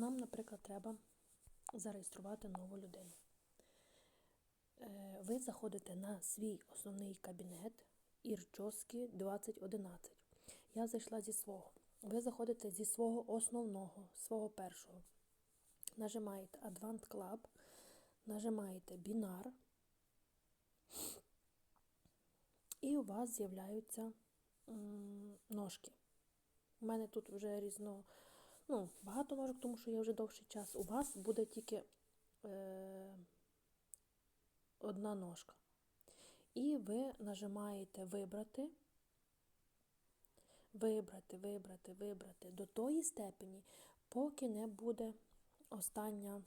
Нам, наприклад, треба зареєструвати нову людину. Е, Ви заходите на свій основний кабінет Ірчоски 2011. Я зайшла зі свого. Ви заходите зі свого основного, свого першого. Нажимаєте Advanced Club, нажимаєте Бінар, і у вас з'являються ножки. У мене тут вже різно, ну, багато ножок, тому що я вже довший час. У вас буде тільки е, одна ножка. І ви нажимаєте Вибрати, вибрати, вибрати, вибрати до тої степені, поки не буде остання,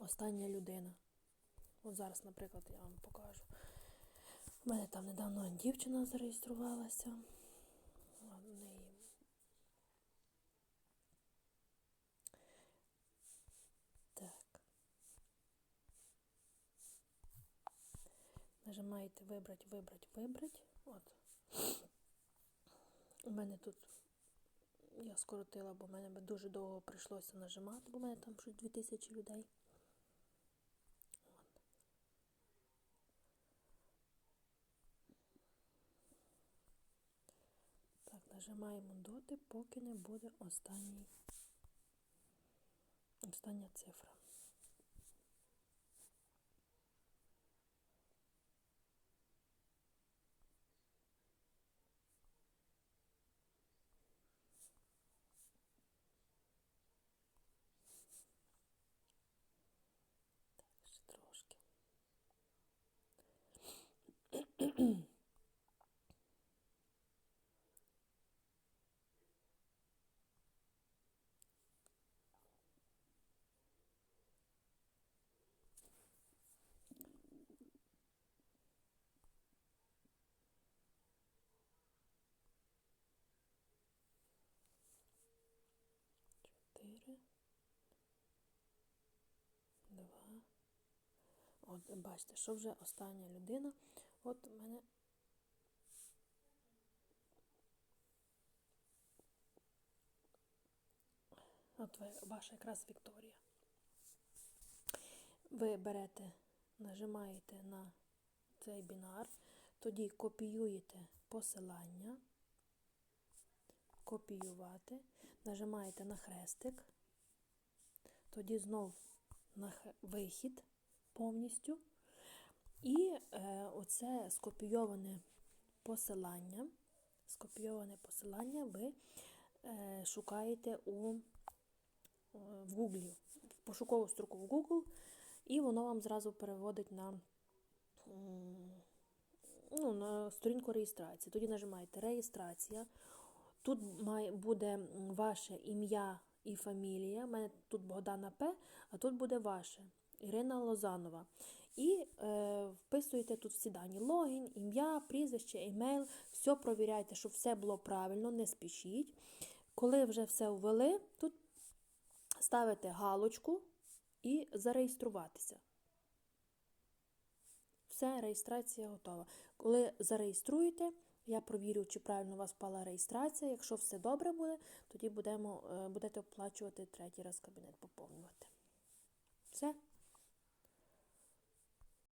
остання людина. От зараз, наприклад, я вам покажу. У мене там недавно дівчина зареєструвалася. У неї Так. Нажимаєте вибрати, вибрати, вибрати. От. У мене тут я скоротила, бо в мене би дуже довго прийшлося нажимати, бо в мене там щось 2000 людей. От. Так, нажимаємо доти, поки не буде останній, остання цифра. От, бачите, що вже остання людина. От у мене. От ваша якраз Вікторія. Ви берете, нажимаєте на цей бінар, тоді копіюєте посилання, копіювати, нажимаєте на хрестик, тоді знов на вихід повністю. І е, оце скопійоване посилання, скопійоване посилання ви е, шукаєте у, е, в Гуглі, в пошукову строку в Google, і воно вам зразу переводить на, ну, на сторінку реєстрації. Тоді нажимаєте реєстрація. Тут має, буде ваше ім'я і фамілія. У мене тут Богдана П, а тут буде ваше. Ірина Лозанова. І е, вписуєте тут всі дані: логін, ім'я, прізвище, емейл. Все провіряйте, щоб все було правильно, не спішіть. Коли вже все ввели, тут ставите галочку і зареєструватися. Все, реєстрація готова. Коли зареєструєте, я провірю, чи правильно у вас впала реєстрація. Якщо все добре буде, тоді будемо, е, будете оплачувати третій раз кабінет поповнювати. Все.